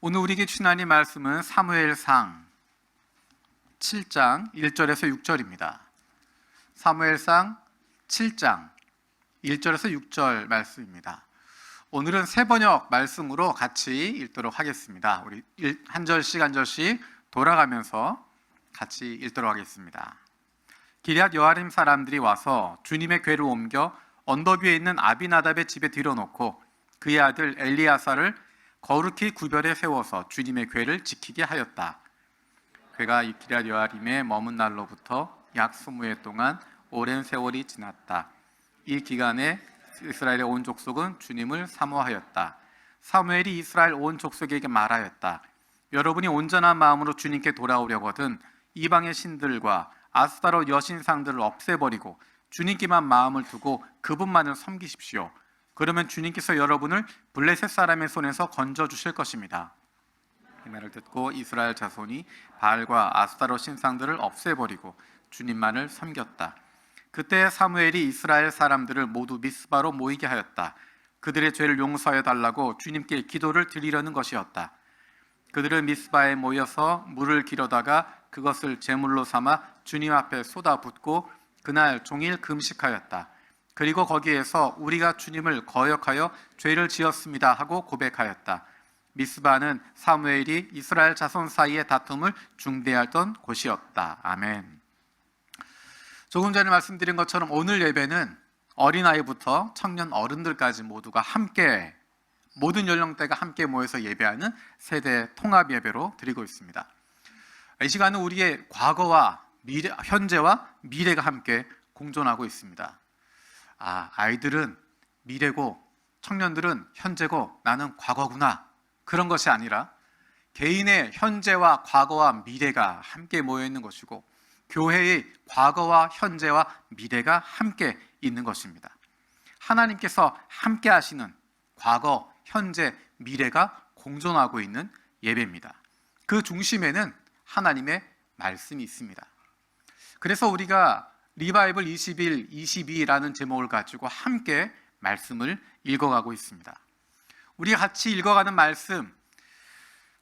오늘 우리에게 주신 하나님 말씀은 사무엘상 7장 1절에서 6절입니다. 사무엘상 7장 1절에서 6절 말씀입니다. 오늘은 세 번역 말씀으로 같이 읽도록 하겠습니다. 우리 일- 한 절씩 한 절씩 돌아가면서 같이 읽도록 하겠습니다. 기리앗 여아림 사람들이 와서 주님의 궤를 옮겨 언덕 위에 있는 아비나답의 집에 들여놓고 그의 아들 엘리야사를 거룩히 구별해 세워서 주님의 궤를 지키게 하였다. 기리앗 여아림에 머문 날로부터 약 20해 동안 오랜 세월이 지났다. 이 기간에 이스라엘의 온 족속은 주님을 사모하였다. 사무엘이 이스라엘 온 족속에게 말하였다. 여러분이 온전한 마음으로 주님께 돌아오려거든 이방의 신들과 아스타로 여신상들을 없애버리고 주님께만 마음을 두고 그분만을 섬기십시오. 그러면 주님께서 여러분을 블레셋 사람의 손에서 건져 주실 것입니다. 이 말을 듣고 이스라엘 자손이 바알과 아스타로 신상들을 없애버리고 주님만을 섬겼다. 그때 사무엘이 이스라엘 사람들을 모두 미스바로 모이게 하였다. 그들의 죄를 용서하여 달라고 주님께 기도를 드리려는 것이었다. 그들은 미스바에 모여서 물을 길어다가 그것을 제물로 삼아 주님 앞에 쏟아붓고 그날 종일 금식하였다. 그리고 거기에서 우리가 주님을 거역하여 죄를 지었습니다 하고 고백하였다. 미스바는 사무엘이 이스라엘 자손 사이의 다툼을 중대하던 곳이었다. 아멘. 조금 전에 말씀드린 것처럼 오늘 예배는 어린아이부터 청년 어른들까지 모두가 함께 모든 연령대가 함께 모여서 예배하는 세대 통합 예배로 드리고 있습니다. 이 시간은 우리의 과거와 미래, 현재와 미래가 함께 공존하고 있습니다. 아, 아이들은 미래고 청년들은 현재고 나는 과거구나. 그런 것이 아니라 개인의 현재와 과거와 미래가 함께 모여 있는 것이고 교회의 과거와 현재와 미래가 함께 있는 것입니다. 하나님께서 함께 하시는 과거, 현재, 미래가 공존하고 있는 예배입니다. 그 중심에는 하나님의 말씀이 있습니다. 그래서 우리가 리바이블 21, 22라는 제목을 가지고 함께 말씀을 읽어가고 있습니다. 우리가 같이 읽어가는 말씀,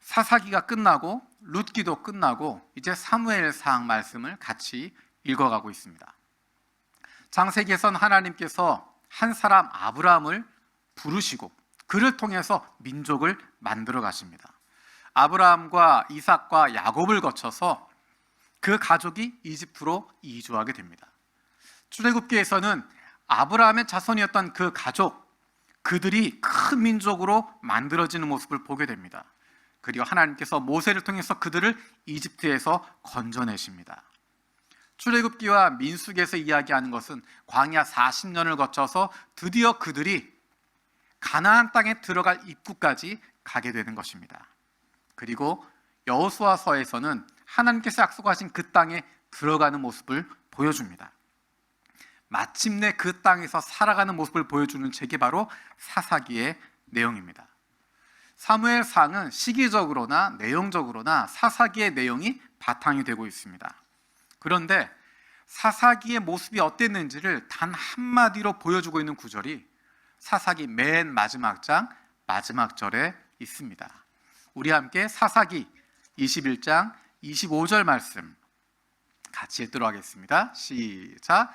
사사기가 끝나고 룻기도 끝나고 이제 사무엘상 말씀을 같이 읽어가고 있습니다. 장세기에선 하나님께서 한 사람 아브라함을 부르시고 그를 통해서 민족을 만들어 가십니다. 아브라함과 이삭과 야곱을 거쳐서 그 가족이 이집트로 이주하게 됩니다. 출애굽기에서는 아브라함의 자손이었던 그 가족 그들이 큰 민족으로 만들어지는 모습을 보게 됩니다. 그리고 하나님께서 모세를 통해서 그들을 이집트에서 건져내십니다. 출애굽기와 민수기에서 이야기하는 것은 광야 40년을 거쳐서 드디어 그들이 가나안 땅에 들어갈 입구까지 가게 되는 것입니다. 그리고 여호수아서에서는 하나님께서 약속하신 그 땅에 들어가는 모습을 보여줍니다. 마침내 그 땅에서 살아가는 모습을 보여주는 책이 바로 사사기의 내용입니다. 사무엘상은 시기적으로나 내용적으로나 사사기의 내용이 바탕이 되고 있습니다. 그런데 사사기의 모습이 어땠는지를 단 한마디로 보여주고 있는 구절이 사사기 맨 마지막 장 마지막 절에 있습니다. 우리 함께 사사기 21장 25절 말씀 같이 읽도록 하겠습니다. 시작.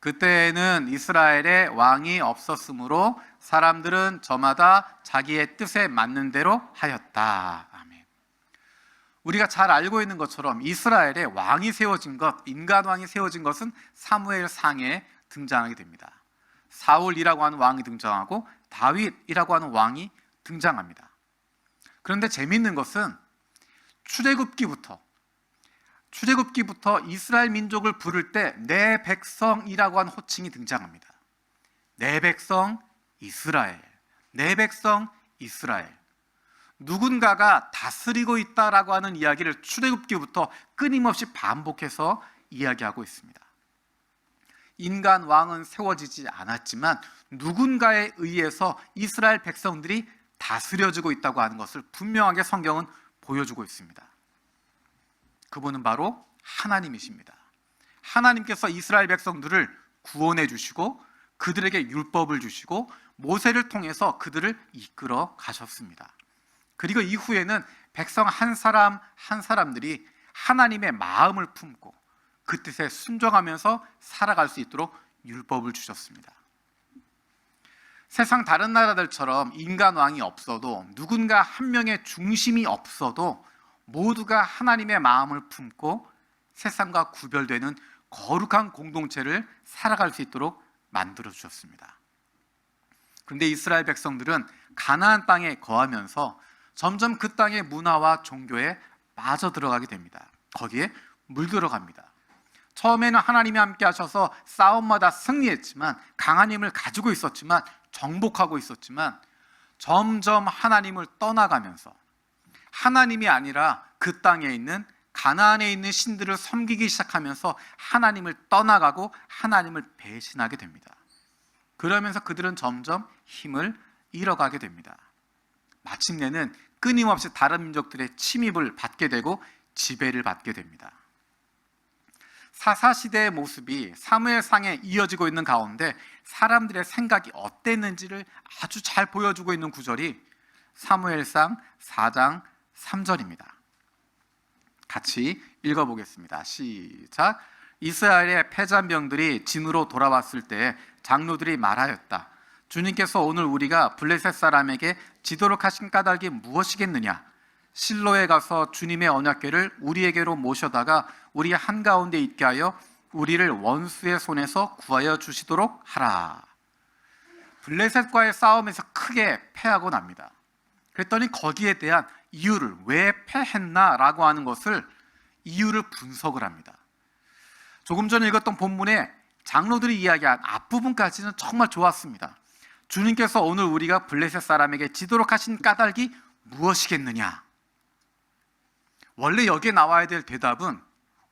그때에는 이스라엘에 왕이 없었으므로 사람들은 저마다 자기의 뜻에 맞는 대로 하였다. 아멘. 우리가 잘 알고 있는 것처럼 이스라엘에 왕이 세워진 것, 인간 왕이 세워진 것은 사무엘 상에 등장하게 됩니다. 사울이라고 하는 왕이 등장하고 다윗이라고 하는 왕이 등장합니다. 그런데 재미있는 것은 출애굽기부터 출애굽기부터 이스라엘 민족을 부를 때 내 백성이라고 하는 호칭이 등장합니다. 내 백성 이스라엘. 내 백성 이스라엘. 누군가가 다스리고 있다라고 하는 이야기를 출애굽기부터 끊임없이 반복해서 이야기하고 있습니다. 인간 왕은 세워지지 않았지만 누군가에 의해서 이스라엘 백성들이 다스려지고 있다고 하는 것을 분명하게 성경은 보여주고 있습니다. 그분은 바로 하나님이십니다. 하나님께서 이스라엘 백성들을 구원해 주시고 그들에게 율법을 주시고 모세를 통해서 그들을 이끌어 가셨습니다. 그리고 이후에는 백성 한 사람 한 사람들이 하나님의 마음을 품고 그 뜻에 순종하면서 살아갈 수 있도록 율법을 주셨습니다. 세상 다른 나라들처럼 인간 왕이 없어도 누군가 한 명의 중심이 없어도 모두가 하나님의 마음을 품고 세상과 구별되는 거룩한 공동체를 살아갈 수 있도록 만들어 주셨습니다. 그런데 이스라엘 백성들은 가나안 땅에 거하면서 점점 그 땅의 문화와 종교에 빠져 들어가게 됩니다. 거기에 물들어갑니다. 처음에는 하나님이 함께 하셔서 싸움마다 승리했지만 강한 힘을 가지고 있었지만 정복하고 있었지만 점점 하나님을 떠나가면서 하나님이 아니라 그 땅에 있는 가나안에 있는 신들을 섬기기 시작하면서 하나님을 떠나가고 하나님을 배신하게 됩니다. 그러면서 그들은 점점 힘을 잃어가게 됩니다. 마침내는 끊임없이 다른 민족들의 침입을 받게 되고 지배를 받게 됩니다. 사사 시대의 모습이 사무엘상에 이어지고 있는 가운데 사람들의 생각이 어땠는지를 아주 잘 보여주고 있는 구절이 사무엘상 4장 3절입니다. 같이 읽어보겠습니다. 시작. 이스라엘의 패잔병들이 진으로 돌아왔을 때 장로들이 말하였다. 주님께서 오늘 우리가 블레셋 사람에게 지도록 하신 까닭이 무엇이겠느냐? 실로에 가서 주님의 언약궤를 우리에게로 모셔다가 우리 한가운데 있게 하여 우리를 원수의 손에서 구하여 주시도록 하라. 블레셋과의 싸움에서 크게 패하고 납니다. 그랬더니 거기에 대한 이유를 왜 패했나라고 하는 것을 이유를 분석을 합니다. 조금 전에 읽었던 본문에 장로들이 이야기한 앞부분까지는 정말 좋았습니다. 주님께서 오늘 우리가 블레셋 사람에게 지도록 하신 까닭이 무엇이겠느냐? 원래 여기에 나와야 될 대답은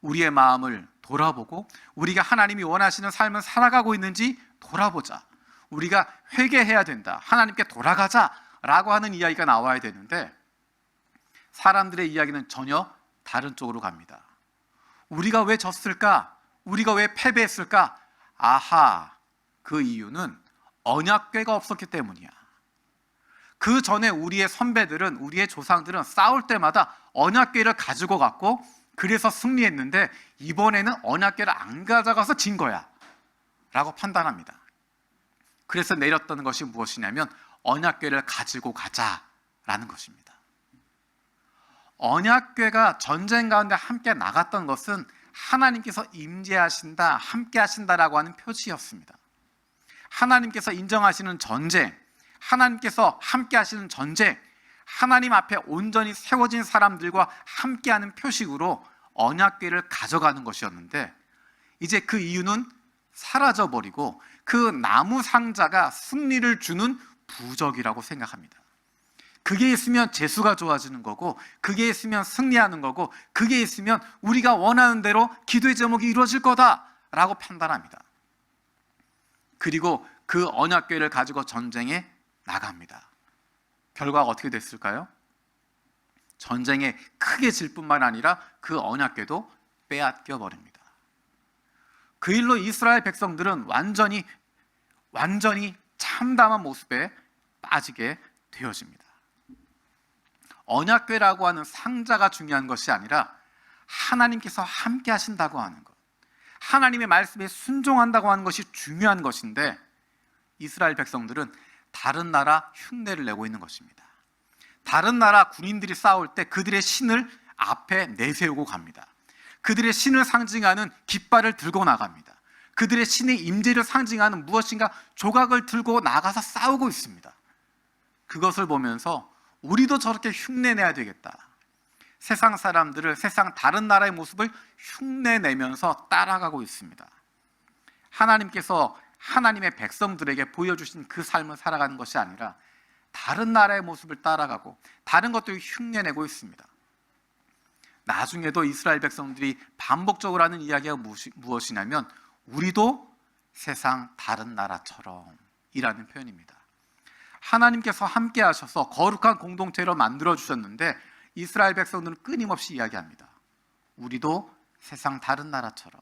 우리의 마음을 돌아보고 우리가 하나님이 원하시는 삶을 살아가고 있는지 돌아보자. 우리가 회개해야 된다. 하나님께 돌아가자라고 하는 이야기가 나와야 되는데 사람들의 이야기는 전혀 다른 쪽으로 갑니다. 우리가 왜 졌을까? 우리가 왜 패배했을까? 아하, 그 이유는 언약궤가 없었기 때문이야. 그 전에 우리의 선배들은 우리의 조상들은 싸울 때마다 언약궤를 가지고 갔고 그래서 승리했는데 이번에는 언약궤를 안 가져가서 진 거야. 라고 판단합니다. 그래서 내렸던 것이 무엇이냐면 언약궤를 가지고 가자라는 것입니다. 언약궤가 전쟁 가운데 함께 나갔던 것은 하나님께서 임재하신다, 함께 하신다라고 하는 표시였습니다. 하나님께서 인정하시는 전쟁, 하나님께서 함께 하시는 전쟁, 하나님 앞에 온전히 세워진 사람들과 함께하는 표식으로 언약궤를 가져가는 것이었는데 이제 그 이유는 사라져 버리고 그 나무 상자가 승리를 주는 부적이라고 생각합니다. 그게 있으면 재수가 좋아지는 거고, 그게 있으면 승리하는 거고, 그게 있으면 우리가 원하는 대로 기도의 제목이 이루어질 거다라고 판단합니다. 그리고 그 언약궤를 가지고 전쟁에 나갑니다. 결과가 어떻게 됐을까요? 전쟁에 크게 질 뿐만 아니라 그 언약궤도 빼앗겨 버립니다. 그 일로 이스라엘 백성들은 완전히 완전히 참담한 모습에 빠지게 되어집니다. 언약궤라고 하는 상자가 중요한 것이 아니라 하나님께서 함께 하신다고 하는 것. 하나님의 말씀에 순종한다고 하는 것이 중요한 것인데 이스라엘 백성들은 다른 나라 흉내를 내고 있는 것입니다. 다른 나라 군인들이 싸울 때 그들의 신을 앞에 내세우고 갑니다. 그들의 신을 상징하는 깃발을 들고 나갑니다. 그들의 신의 임재를 상징하는 무엇인가 조각을 들고 나가서 싸우고 있습니다. 그것을 보면서 우리도 저렇게 흉내내야 되겠다. 세상 사람들을 세상 다른 나라의 모습을 흉내내면서 따라가고 있습니다. 하나님께서 하나님의 백성들에게 보여주신 그 삶을 살아가는 것이 아니라 다른 나라의 모습을 따라가고 다른 것들을 흉내내고 있습니다. 나중에도 이스라엘 백성들이 반복적으로 하는 이야기가 무엇이냐면 우리도 세상 다른 나라처럼 이라는 표현입니다. 하나님께서 함께 하셔서 거룩한 공동체로 만들어 주셨는데 이스라엘 백성들은 끊임없이 이야기합니다. 우리도 세상 다른 나라처럼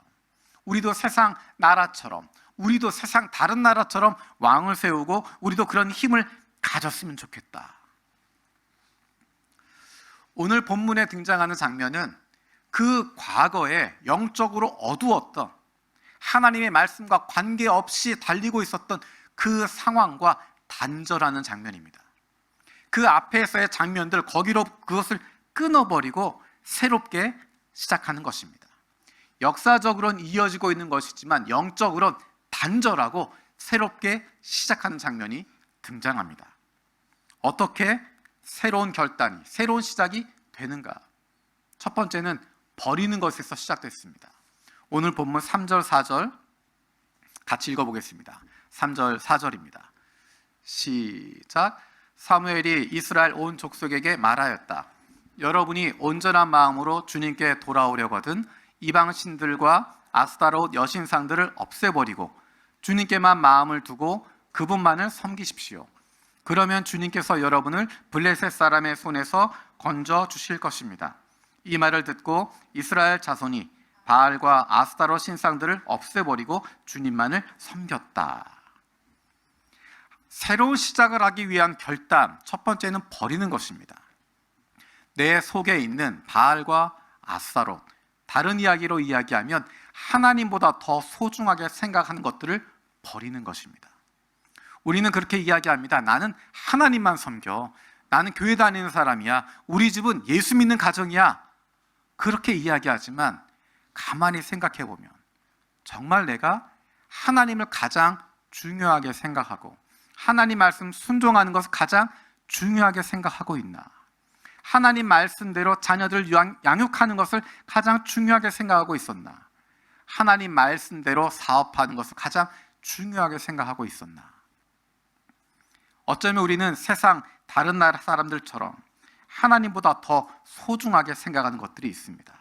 우리도 세상 나라처럼 우리도 세상 다른 나라처럼 왕을 세우고 우리도 그런 힘을 가졌으면 좋겠다. 오늘 본문에 등장하는 장면은 그 과거에 영적으로 어두웠던 하나님의 말씀과 관계없이 달리고 있었던 그 상황과 단절하는 장면입니다. 그 앞에서의 장면들 거기로 그것을 끊어버리고 새롭게 시작하는 것입니다. 역사적으로는 이어지고 있는 것이지만 영적으로는 단절하고 새롭게 시작하는 장면이 등장합니다. 어떻게 새로운 결단이, 새로운 시작이 되는가? 첫 번째는 버리는 것에서 시작됐습니다. 오늘 본문 3절, 4절 같이 읽어보겠습니다. 3절, 4절입니다. 시작. 사무엘이 이스라엘 온 족속에게 말하였다. 여러분이 온전한 마음으로 주님께 돌아오려거든 이방 신들과 아스타롯 여신상들을 없애버리고 주님께만 마음을 두고 그분만을 섬기십시오. 그러면 주님께서 여러분을 블레셋 사람의 손에서 건져 주실 것입니다. 이 말을 듣고 이스라엘 자손이 바알과 아스타롯 신상들을 없애버리고 주님만을 섬겼다. 새로운 시작을 하기 위한 결단, 첫 번째는 버리는 것입니다. 내 속에 있는 바알과 아스타롯, 다른 이야기로 이야기하면 하나님보다 더 소중하게 생각하는 것들을 버리는 것입니다. 우리는 그렇게 이야기합니다. 나는 하나님만 섬겨. 나는 교회 다니는 사람이야. 우리 집은 예수 믿는 가정이야. 그렇게 이야기하지만 가만히 생각해 보면 정말 내가 하나님을 가장 중요하게 생각하고 하나님 말씀 순종하는 것을 가장 중요하게 생각하고 있나? 하나님 말씀대로 자녀들 양육하는 것을 가장 중요하게 생각하고 있었나? 하나님 말씀대로 사업하는 것을 가장 중요하게 생각하고 있었나? 어쩌면 우리는 세상 다른 나라 사람들처럼 하나님보다 더 소중하게 생각하는 것들이 있습니다.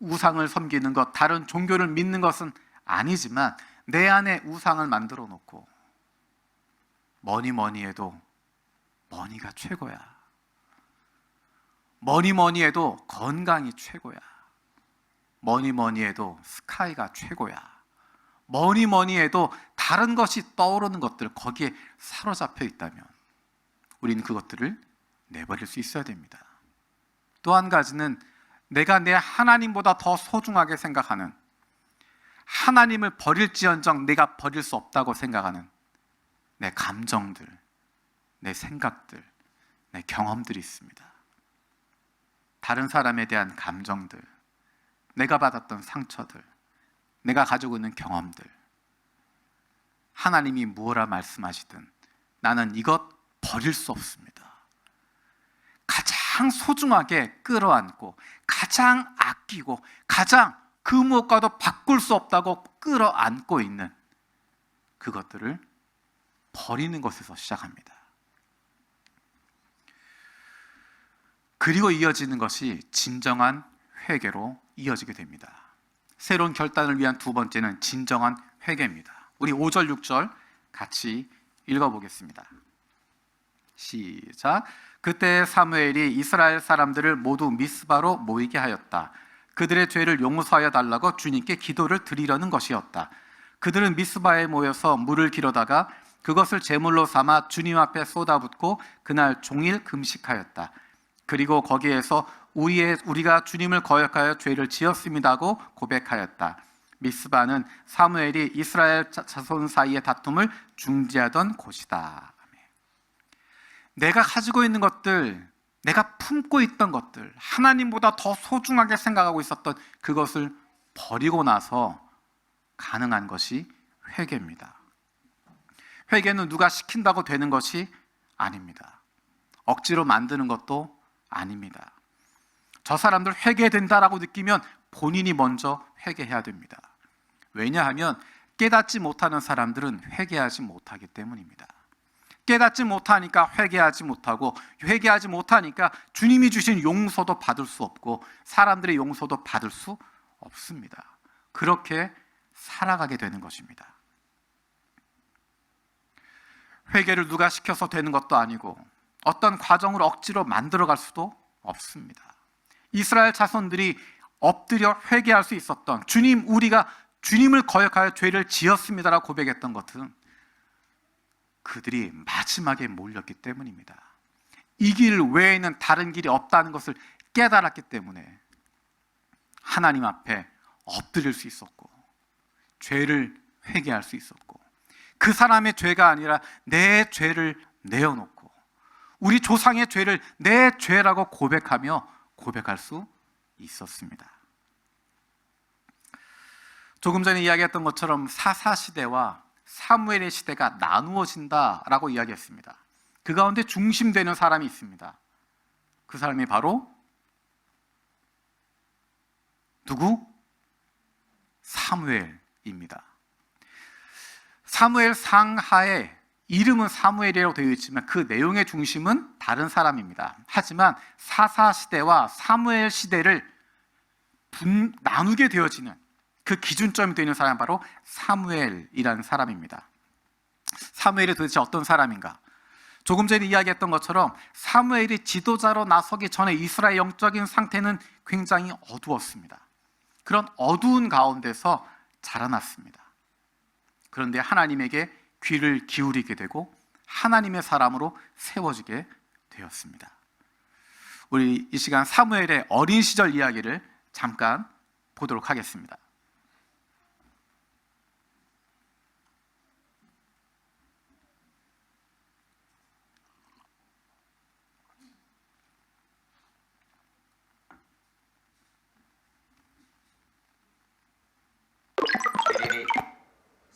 우상을 섬기는 것, 다른 종교를 믿는 것은 아니지만 내 안에 우상을 만들어 놓고 뭐니 뭐니 해도 머니가 최고야. 뭐니 뭐니 해도 건강이 최고야. 뭐니 뭐니 해도 스카이가 최고야. 뭐니 뭐니 해도 다른 것이 떠오르는 것들 거기에 사로잡혀 있다면 우리는 그것들을 내버릴 수 있어야 됩니다. 또 한 가지는 내가 내 하나님보다 더 소중하게 생각하는 하나님을 버릴지언정 내가 버릴 수 없다고 생각하는 내 감정들, 내 생각들, 내 경험들이 있습니다. 다른 사람에 대한 감정들, 내가 받았던 상처들, 내가 가지고 있는 경험들, 하나님이 무엇라 말씀하시든 나는 이것 버릴 수 없습니다. 가장 소중하게 끌어안고 가장 아끼고 가장 그 무엇과도 바꿀 수 없다고 끌어안고 있는 그것들을 버리는 것에서 시작합니다. 그리고 이어지는 것이 진정한 회개로 이어지게 됩니다. 새로운 결단을 위한 두 번째는 진정한 회개입니다. 우리 5절, 6절 같이 읽어보겠습니다. 시작. 그때 사무엘이 이스라엘 사람들을 모두 미스바로 모이게 하였다. 그들의 죄를 용서하여 달라고 주님께 기도를 드리려는 것이었다. 그들은 미스바에 모여서 물을 기르다가 그것을 제물로 삼아 주님 앞에 쏟아붓고 그날 종일 금식하였다. 그리고 거기에서 우리의, 우리가 주님을 거역하여 죄를 지었습니다고 고백하였다. 미스바는 사무엘이 이스라엘 자손 사이의 다툼을 중지하던 곳이다. 내가 가지고 있는 것들, 내가 품고 있던 것들, 하나님보다 더 소중하게 생각하고 있었던 그것을 버리고 나서 가능한 것이 회개입니다. 회개는 누가 시킨다고 되는 것이 아닙니다. 억지로 만드는 것도 아닙니다. 저 사람들 회개된다라고 느끼면 본인이 먼저 회개해야 됩니다. 왜냐하면 깨닫지 못하는 사람들은 회개하지 못하기 때문입니다. 깨닫지 못하니까 회개하지 못하고 회개하지 못하니까 주님이 주신 용서도 받을 수 없고 사람들의 용서도 받을 수 없습니다. 그렇게 살아가게 되는 것입니다. 회개를 누가 시켜서 되는 것도 아니고 어떤 과정을 억지로 만들어 갈 수도 없습니다. 이스라엘 자손들이 엎드려 회개할 수 있었던 주님 우리가 주님을 거역하여 죄를 지었습니다라고 고백했던 것은 그들이 마지막에 몰렸기 때문입니다. 이 길 외에는 다른 길이 없다는 것을 깨달았기 때문에 하나님 앞에 엎드릴 수 있었고 죄를 회개할 수 있었고 그 사람의 죄가 아니라 내 죄를 내어놓고 우리 조상의 죄를 내 죄라고 고백하며 고백할 수 있었습니다. 조금 전에 이야기했던 것처럼 사사 시대와 사무엘의 시대가 나누어진다라고 이야기했습니다. 그 가운데 중심되는 사람이 있습니다. 그 사람이 바로 누구? 사무엘입니다. 사무엘 상하에 이름은 사무엘이라고 되어 있지만 그 내용의 중심은 다른 사람입니다. 하지만 사사 시대와 사무엘 시대를 분, 나누게 되어지는 그 기준점이 되는 사람이 바로 사무엘이라는 사람입니다. 사무엘이 도대체 어떤 사람인가? 조금 전에 이야기했던 것처럼 사무엘이 지도자로 나서기 전에 이스라엘 영적인 상태는 굉장히 어두웠습니다. 그런 어두운 가운데서 자라났습니다. 그런데 하나님에게 귀를 기울이게 되고 하나님의 사람으로 세워지게 되었습니다. 우리 이 시간 사무엘의 어린 시절 이야기를 잠깐 보도록 하겠습니다.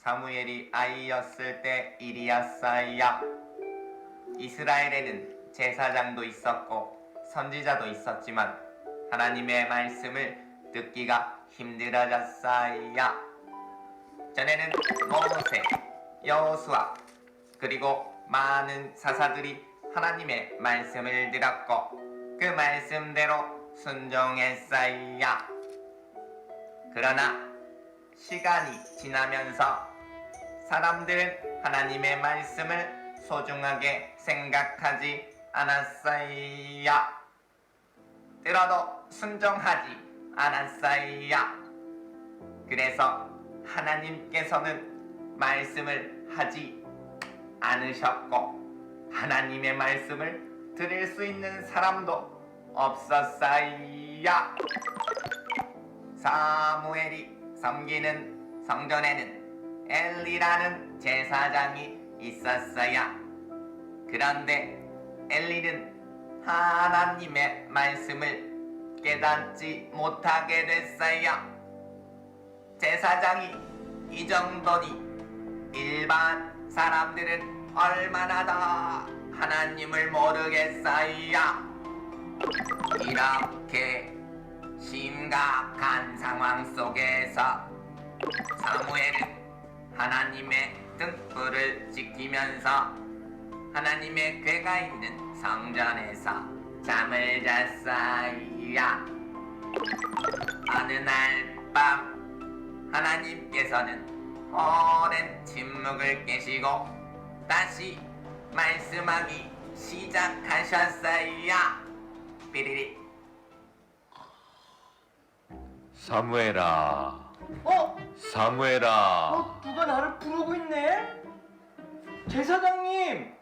사무엘이 아이였을 때 일이었어요. 이스라엘에는 제사장도 있었고 선지자도 있었지만 하나님의 말씀을 듣기가 힘들어졌어요. 전에는 모세, 여호수아 그리고 많은 사사들이 하나님의 말씀을 들었고 그 말씀대로 순종했어요. 그러나 시간이 지나면서 사람들은 하나님의 말씀을 소중하게 생각하지 않았어요. 들어도 순종하지 않았어요. 그래서 하나님께서는 말씀을 하지 않으셨고 하나님의 말씀을 들을 수 있는 사람도 없었어요. 사무엘이 섬기는 성전에는 엘리라는 제사장이 있었어요. 그런데 엘리는 하나님의 말씀을 깨닫지 못하게 됐어요. 제사장이 이 정도니 일반 사람들은 얼마나 더 하나님을 모르겠어요. 이렇게 심각한 상황 속에서 하나님의 등불을 지키면서 하나님의 괴가 있는 성전에서 잠을 잤어요. 어느 날 밤 하나님께서는 오랜 침묵을 깨시고 다시 말씀하기 시작하셨어요. 삐리리 사무엘아, 어? 사무엘아. 어? 누가 나를 부르고 있네? 제사장님,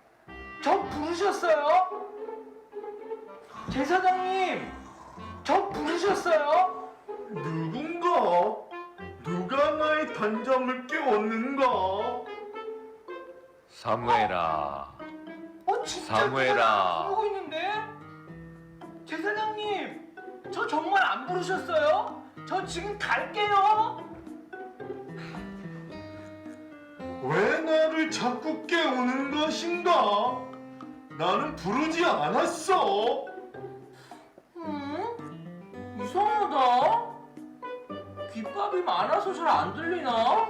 저 부르셨어요? 제사장님, 저 부르셨어요? 누군가? 누가 나의 단잠을 깨웠는가? 사무엘아, 어, 진짜 사무엘아. 누가 나를 부르고 있는데? 제사장님, 저 정말 안 부르셨어요? 저 지금 갈게요. 왜 나를 자꾸 깨우는 것인가? 나는 부르지 않았어. 음? 이상하다. 귓밥이 많아서 잘 안 들리나?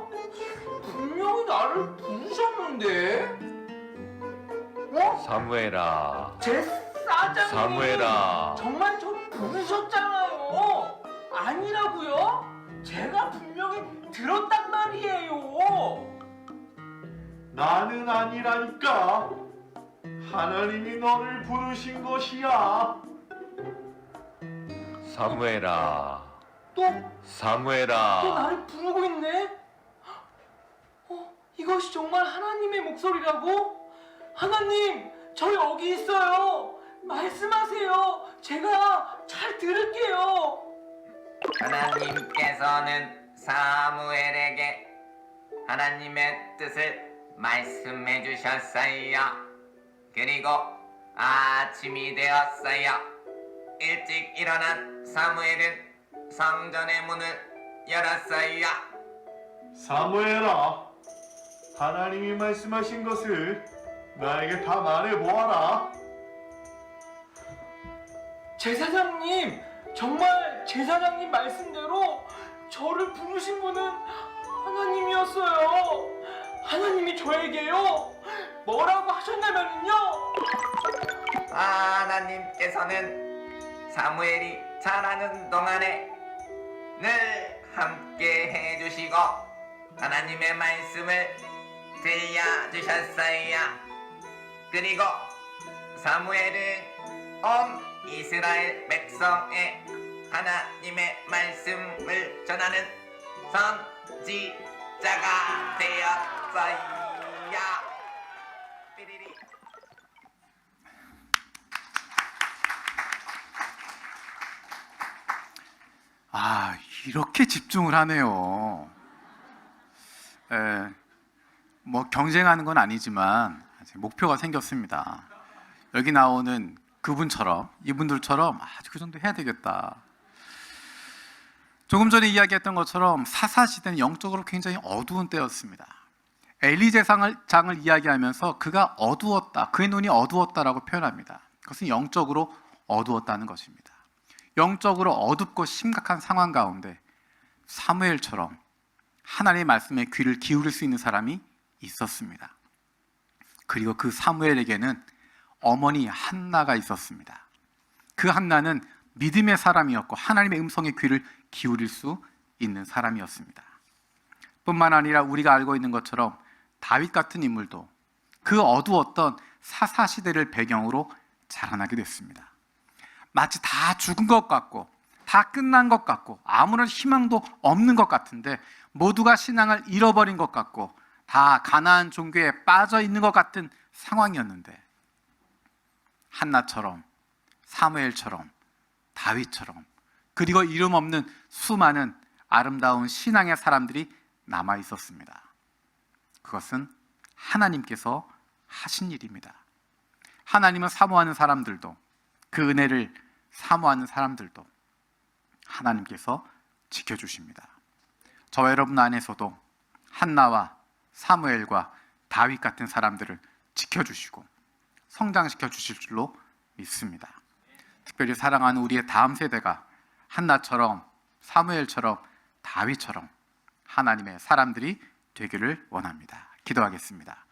분명히 나를 부르셨는데? 어? 사무엘아, 제 사장님 사무엘아. 정말 저 부르셨잖아 나는 아니라니까. 하나님이 너를 부르신 것이야. 사무엘아, 또, 또 사무엘아. 나를 부르고 있네 어, 이것이 정말 하나님의 목소리라고? 하나님 저 여기 있어요 말씀하세요. 제가 잘 들을게요. 하나님께서는 사무엘에게 하나님의 뜻을 말씀해 주셨어요. 그리고 아침이 되었어요. 일찍 일어난 사무엘은 성전의 문을 열었어요. 사무엘아, 하나님이 말씀하신 것을 나에게 다 말해 보아라. 제사장님, 정말 제사장님 말씀대로 저를 부르신 분은 하나님이었어요. 하나님이 저에게요. 뭐라고 하셨냐면요. 하나님께서는 사무엘이 자라는 동안에 늘 함께 해주시고 하나님의 말씀을 들려주셨어요. 그리고 사무엘은 온 이스라엘 백성에 하나님의 말씀을 전하는 선지자가 되었 어요. 삐리리. 아, 이렇게 집중을 하네요. 에, 뭐 경쟁하는 건 아니지만 목표가 생겼습니다. 여기 나오는 그분처럼 이분들처럼 아주 그 정도 해야 되겠다. 조금 전에 이야기했던 것처럼 사사 시대는 영적으로 굉장히 어두운 때였습니다. 엘리 제상을 장을 이야기하면서 그가 어두웠다, 그의 눈이 어두웠다라고 표현합니다. 그것은 영적으로 어두웠다는 것입니다. 영적으로 어둡고 심각한 상황 가운데 사무엘처럼 하나님의 말씀에 귀를 기울일 수 있는 사람이 있었습니다. 그리고 그 사무엘에게는 어머니 한나가 있었습니다. 그 한나는 믿음의 사람이었고 하나님의 음성에 귀를 기울일 수 있는 사람이었습니다. 뿐만 아니라 우리가 알고 있는 것처럼 다윗 같은 인물도 그 어두웠던 사사 시대를 배경으로 자라나게 됐습니다. 마치 다 죽은 것 같고 다 끝난 것 같고 아무런 희망도 없는 것 같은데 모두가 신앙을 잃어버린 것 같고 다 가나안 종교에 빠져 있는 것 같은 상황이었는데 한나처럼 사무엘처럼 다윗처럼 그리고 이름 없는 수많은 아름다운 신앙의 사람들이 남아 있었습니다. 그것은 하나님께서 하신 일입니다. 하나님을 사모하는 사람들도 그 은혜를 사모하는 사람들도 하나님께서 지켜주십니다. 저와 여러분 안에서도 한나와 사무엘과 다윗 같은 사람들을 지켜주시고 성장시켜 주실 줄로 믿습니다. 특별히 사랑하는 우리의 다음 세대가 한나처럼 사무엘처럼 다윗처럼 하나님의 사람들이 되기를 원합니다. 기도하겠습니다.